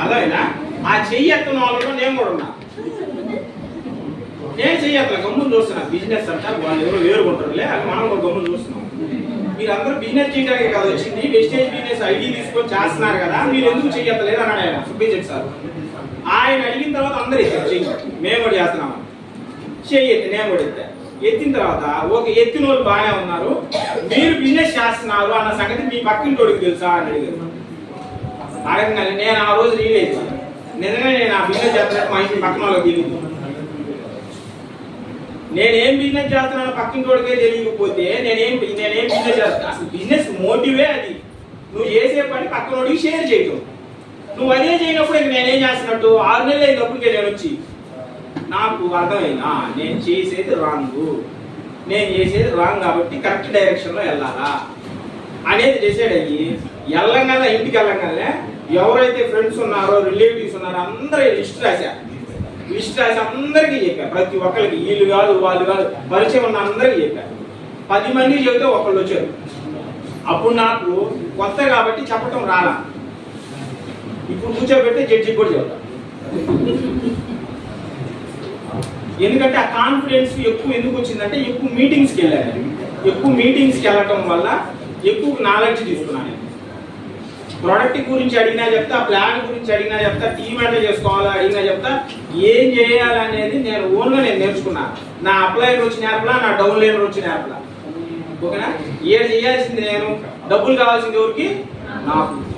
అర్థమైనా ఆ చెయ్యి ఎత్తున వాళ్ళలో నేను కూడా ఉన్నా. నేను చెయ్యి ఎత్తన గమ్మును చూస్తున్నా. బిజినెస్ అంటారు వాళ్ళు ఎవరు వేరుకుంటారులే అది మనం కూడా గమ్మును చూస్తున్నాం. మీరందరూ బిజినెస్ చేయడానికి కదా వచ్చింది వెస్టేజ్ బిజినెస్ ఐడి తీసుకొని చేస్తున్నారు కదా మీరు ఎందుకు చెయ్యత్తలేదు అన్నాడు ఆయన సుబ్బేజెట్ సార్. ఆయన అడిగిన తర్వాత అందరూ ఇస్తారు చెయ్యి. మేము కూడా చేస్తున్నాం. చెయ్యి ఎత్తి నేను కూడా ఎత్తా. ఎత్తిన తర్వాత ఒక ఎత్తిన వాళ్ళు బాగానే ఉన్నారు. మీరు బిజినెస్ చేస్తున్నారు అన్న సంగతి మీ పక్కింటోడికి తెలుసా అని అడిగారు. అడగంగానే నేను ఆ రోజు రియలైజ్ నిజంగా నేను ఆ బిజినెస్ చేస్తున్నట్టు మా ఇంటి పక్కన వాళ్ళకి తెలియదు. నేనేం బిజినెస్ చేస్తున్నాను పక్కింటోడికే తెలియకపోతే నేనేం నేనేం బిజినెస్ చేస్తాను అసలు బిజినెస్ మోటివే అది? నువ్వు చేసే పని పక్కనోడికి షేర్ చేయటం. నువ్వు అదే చేయనప్పుడు ఇంక నేనేం చేస్తున్నట్టు? ఆరు నెలలు అయినప్పటికే నేను వచ్చి. నాకు అర్థమైనా నేను చేసేది రాంగ్ నేను చేసేది రాంగ్ కాబట్టి కరెక్ట్ డైరెక్షన్లో వెళ్ళాలా? అనేది డిసైడ్ అయ్యి వెళ్ళంగానే ఇంటికి వెళ్ళంగానే ఎవరైతే ఫ్రెండ్స్ ఉన్నారో రిలేటివ్స్ ఉన్నారో అందరి లిస్ట్ రాశా లిస్ట్ రాసి అందరికీ చెప్పా ప్రతి ఒక్కరికి వీళ్ళు కాదు వాళ్ళు కాదు పరిచయం ఉన్న అందరికీ చెప్పా పది మంది చెబితే ఒకళ్ళు వచ్చారు. అప్పుడు నాకు కొత్త కాబట్టి చెప్పటం రాలా. ఇప్పుడు కూర్చోబెట్టి జడ్జి కూడా చెబుతా. ఎందుకంటే ఆ కాన్ఫిడెన్స్ ఎక్కువ ఎందుకు వచ్చిందంటే ఎక్కువ మీటింగ్స్కి వెళ్ళాను. ఎక్కువ మీటింగ్స్కి వెళ్ళటం వల్ల ఎక్కువ నాలెడ్జ్ తీసుకున్నాను నేను. ప్రోడక్ట్ గురించి అడిగినా చెప్తా ప్లాన్ గురించి అడిగినా చెప్తా టీమ్ ఎట్లా చేసుకోవాలా అడిగినా చెప్తా ఏం చేయాలనేది నేను ఓన్గా నేను నేర్చుకున్నా. నా అప్లైర్ వచ్చిన యాప్లా నా డౌన్ లైనర్ వచ్చిన యాప్లా. ఓకేనా? ఏం చేయాల్సింది నేను? డబ్బులు కావాల్సింది ఎవరికి? నాకు.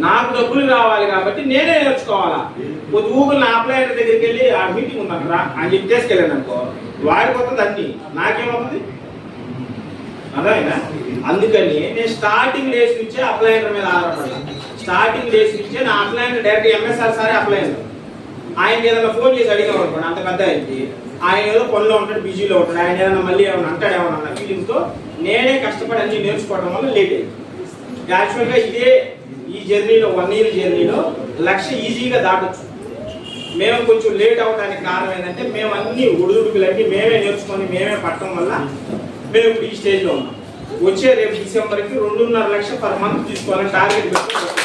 నాకు డబ్బులు కావాలి కాబట్టి నేనే నేర్చుకోవాలా. కొద్ది ఊగులు నా అప్లైర్ దగ్గరికి వెళ్ళి ఆ మీటింగ్ ఉందంటరా అని చెప్పి తీసుకెళ్ళాను అనుకో. వారికి వస్తుంది అన్ని. నాకేమవుతుంది? అర్థమైందా? అందుకని నేను స్టార్టింగ్ డేస్ నుంచే అప్లైనర్ మీద ఆధారపడ్డాను. స్టార్టింగ్ డేస్ నుంచే నా అప్లైనర్ డైరెక్ట్ ఎంఎస్ఆర్ సారే అప్లైనర్ ఆయన ఏదైనా ఫోన్ చేసి అడిగాం అనుకోండి అంత పెద్ద అయింది. ఆయన ఏదో పనిలో ఉంటాడు బిజీలో ఉంటాడు. ఆయన ఏదైనా మళ్ళీ ఏమైనా అంటాడు ఏమన్నా అన్న ఫీలింగ్తో నేనే కష్టపడి అన్ని నేర్చుకోవడం వల్ల లేట్ అయింది. యాక్చువల్గా ఇదే ఈ జర్నీలో వన్ ఇయర్ జర్నీలో లక్ష ఈజీగా దాటొచ్చు. మేము కొంచెం లేట్ అవడానికి కారణం ఏంటంటే మేము అన్ని ఉడుదుడుకులన్నీ మేమే నేర్చుకొని మేమే పట్టడం వల్ల మేము ఇప్పుడు ఈ స్టేజ్లో ఉన్నాం. వచ్చే రేపు డిసెంబర్కి రెండున్నర లక్ష పర్ మంత్ తీసుకోవాలని టార్గెట్ పెట్టుకున్నాం.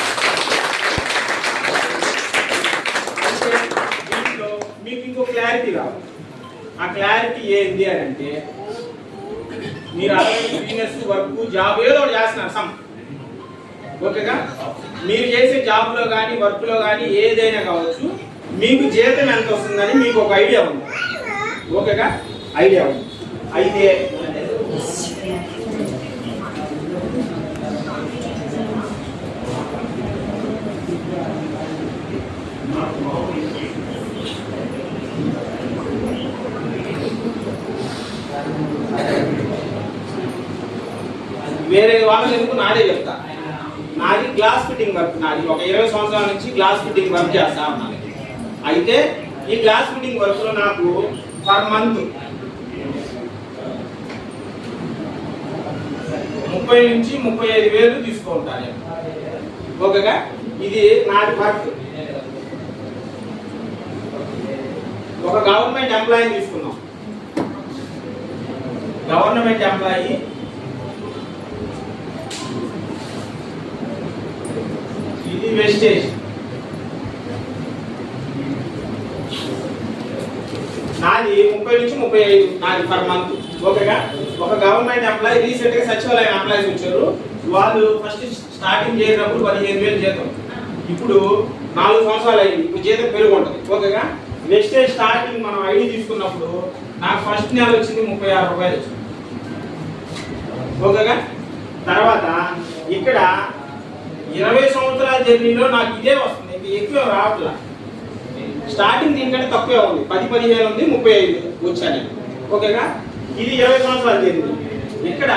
దీంట్లో మీకు ఇంకో క్లారిటీ రావాలి. ఆ క్లారిటీ ఏంది అని అంటే మీరు అలాగే బిజినెస్ వర్క్ జాబ్ ఏదో ఒకటి చేస్తున్నారు సమ్. ఓకేగా మీరు చేసే జాబ్లో కానీ వర్క్లో కానీ ఏదైనా కావచ్చు మీకు జీతం ఎంత వస్తుందని మీకు ఒక ఐడియా ఉంది. ఓకేగా ఐడియా ఉంది. అయితే వేరే వాళ్ళకి ఎందుకు నాదే చెప్తా? నాది గ్లాస్ ఫిట్టింగ్ వర్క్ నాది ఒక ఇరవై సంవత్సరాల నుంచి గ్లాస్ ఫిట్టింగ్ వర్క్ చేస్తా ఉన్నాను. అయితే ఈ గ్లాస్ ఫిట్టింగ్ వర్క్లో నాకు పర్ మంత్ ముప్పై నుంచి ముప్పై ఐదు వేలు తీసుకుంటాను ఓకేగా? ఇది నాది వర్క్ ఒక గవర్నమెంట్ ఎంప్లాయీని తీసుకున్నాం గవర్నమెంట్ ఎంప్లాయీ ఇది వెస్టేజ్ నాది ముప్పై నుంచి ముప్పై ఐదు నాది పర్ మంత్ ఓకేగా? ఒక గవర్నమెంట్ ఎంప్లాయీ రీసెంట్గా సచివాలయం ఎంప్లాయీస్ వచ్చారు. వాళ్ళు ఫస్ట్ స్టార్టింగ్ చేసినప్పుడు పదిహేను వేలు జీతం. ఇప్పుడు నాలుగు సంవత్సరాలు అయింది. ఇప్పుడు జీతం పెరుగు ఉంటుంది. ఓకేగా? వెస్టేజ్ స్టార్టింగ్ మనం ఐడి తీసుకున్నప్పుడు నాకు ఫస్ట్ నెల వచ్చింది ముప్పై ఆరు రూపాయలు వచ్చింది. ఓకేగా తర్వాత ఇక్కడ ఇరవై సంవత్సరాల జర్నీలో నాకు ఇదే వస్తుంది. ఇంకా ఎక్కువ రావట్లా. స్టార్టింగ్ దీనికంటే తక్కువే ఉంది. పది పదిహేను ఉంది ముప్పై ఐదు వచ్చాను ఓకేగా ఇది ఇరవై సంవత్సరాల జర్నీ. ఇక్కడ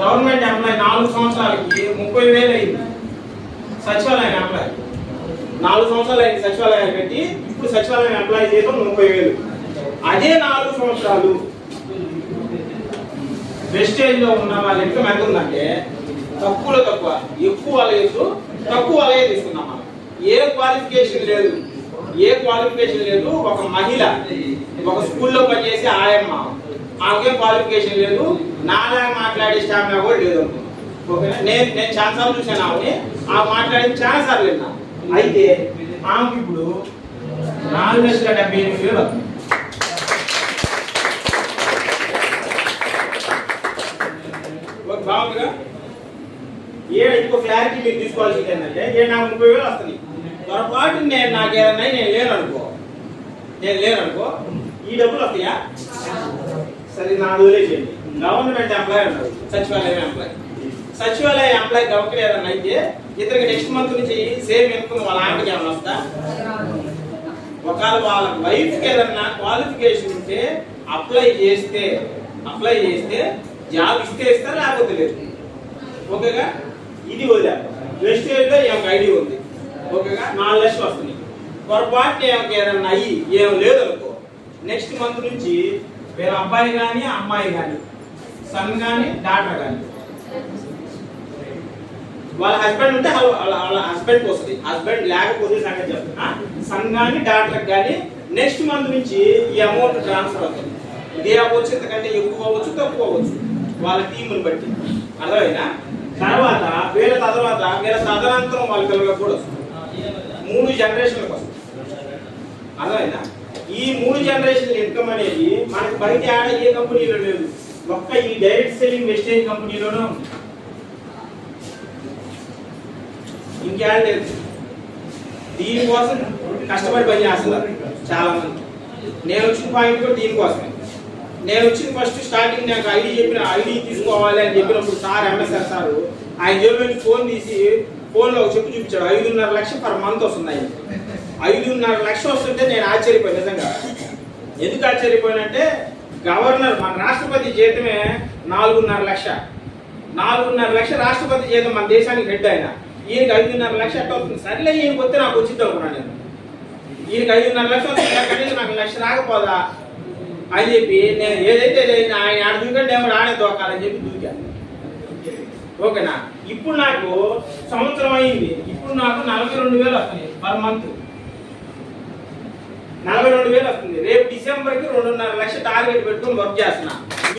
గవర్నమెంట్ ఎంప్లాయ్ నాలుగు సంవత్సరాలకి ముప్పై వేలు అయింది. సచివాలయం ఎంప్లాయ్. నాలుగు సంవత్సరాలు అయింది సచివాలయం పెట్టి ఇప్పుడు సచివాలయం ఎంప్లాయ్ చేయడం ముప్పై వేలు. అదే నాలుగు సంవత్సరాలు. వెస్టేజ్లో ఉన్న వాళ్ళ ఇన్కమ్ ఎంత ఉందంటే తక్కువలో తక్కువ ఎక్కువ లేదు తక్కువ వలయ తీసుకున్నాం మనం. ఏ క్వాలిఫికేషన్ లేదు. ఏ క్వాలిఫికేషన్ లేదు. ఒక మహిళ ఒక స్కూల్లో పనిచేసే ఆయమ్మ ఆమెకే క్వాలిఫికేషన్ లేదు. నాలా మాట్లాడే స్టామినా కూడా లేదు. ఓకేనా? నేను నేను చాలాసార్లు చూశాను చూసాను ఆమెని. ఆ మాట్లాడింది చాలాసార్లు విన్నా. అయితే ఆమెకి ఇప్పుడు నాలుగు లక్షల డెబ్బై ఎనిమిది వేలు వస్తుంది ఓకే, బాగుందిగా ఏ ఇంకో క్లారిటీ మీరు తీసుకోవాల్సింది ఏంటంటే ఏ నాకు ముప్పై వేలు వస్తుంది. పొరపాటు నేను నాకు ఏదన్నా నేను లేను అనుకో నేను లేను అనుకో ఈ డబ్బులు వస్తాయా? సరే నాలుగు వేలు చేయండి. గవర్నమెంట్ ఎంప్లాయ్ ఉన్నారు సచివాలయం ఎంప్లాయ్. సచివాలయ ఎంప్లాయ్ గవర్నమెంట్ ఏదన్నా అయితే ఇతనికి నెక్స్ట్ మంత్ నుంచి సేమ్ ఇన్కమ్ వాళ్ళ ఆమెకి ఏమైనా వస్తా ఒకవేళ వాళ్ళ వైఫ్కి ఏదన్నా క్వాలిఫికేషన్ ఉంటే అప్లై చేస్తే అప్లై చేస్తే జాబ్ ఇస్తే ఇస్తారు లేకపోతే లేదు? ఓకేగా? ఇది వదిలేదు వెస్టేజ్లో ఏమో ఐడి ఉంది. ఓకేగా? నాలుగు లక్షలు వస్తుంది పొరపాటు ఏమైనా ఏదన్నా అయ్యి ఏం లేదు అనుకో నెక్స్ట్ మంత్ నుంచి వీళ్ళ అబ్బాయి కానీ అమ్మాయి కానీ సన్ కానీ డాటర్ కానీ వాళ్ళ హస్బెండ్ ఉంటే వాళ్ళ వాళ్ళ హస్బెండ్ వస్తుంది. హస్బెండ్ లేకపోతే సంగతి చెప్తున్నా సన్ కానీ డాక్టర్ కానీ నెక్స్ట్ మంత్ నుంచి ఈ అమౌంట్ ట్రాన్స్ఫర్ అవుతుంది. ఇదే అవ్వచ్చు ఇంతకంటే ఎక్కువ అవ్వచ్చు తక్కువ అవ్వచ్చు. వాళ్ళ టీముని బట్టి. అర్థమైనా తర్వాత వీళ్ళ తర్వాత వీళ్ళ తదనంతరం వాళ్ళ పిల్లలకు కూడా వస్తుంది. మూడు జనరేషన్లకు వస్తుంది. అర్థమైనా ఈ మూడు జనరేషన్ ఇన్కమ్ అనేది మనకి బయట ఆడ ఏ కంపెనీలో లేదు. ఒక్క ఈ డైరెక్ట్ సెల్లింగ్ వెస్టేజ్ కంపెనీలోనే ఉంది. ఇంకేం లేదు దీనికోసం కష్టపడి పని చేస్తున్నారు చాలా మంది నేను వచ్చిన పాయింట్ కూడా దీనికోసమే. నేను వచ్చిన ఫస్ట్ స్టార్టింగ్ నాకు ఐడి చెప్పిన ఐడి తీసుకోవాలి అని చెప్పినప్పుడు సార్ ఎంఎస్ఆర్ సార్ ఆయన జేబులో ఫోన్ తీసి ఫోన్లో ఒక చెప్పు చూపించాడు. ఐదున్నర లక్ష పర్ మంత్ వస్తుంది ఆయన ఐదున్నర లక్షలు వస్తుంటే నేను ఆశ్చర్యపోయాను నిజంగా. ఎందుకు ఆశ్చర్యపోయానంటే గవర్నర్ మన రాష్ట్రపతి జీతమే నాలుగున్నర లక్ష. నాలుగున్నర లక్ష రాష్ట్రపతి జీతం మన దేశానికి హెడ్ ఆయన. ఈయనకి ఐదున్నర లక్ష ఎట్ట వస్తుంది. సర్లే ఈయనకి వస్తే నాకు వచ్చింది అనుకున్నాను నేను. ఈయనకి ఐదున్నర లక్ష వస్తుంది కనీసం నాకు లక్ష రాకపోదా అని చెప్పి నేను ఏదైతే ఆయన ఆడ దూకంటే ఏమో ఆడే దూకాలని చెప్పి దూకాను ఓకేనా? ఇప్పుడు నాకు సంవత్సరం అయింది. ఇప్పుడు నాకు నలభై రెండు వేలు వస్తుంది పర్ మంత్ నలభై రెండు వేలు వస్తుంది. రేపు డిసెంబర్కి రెండున్నర లక్ష టార్గెట్ పెట్టుకొని వర్క్ చేస్తున్నా.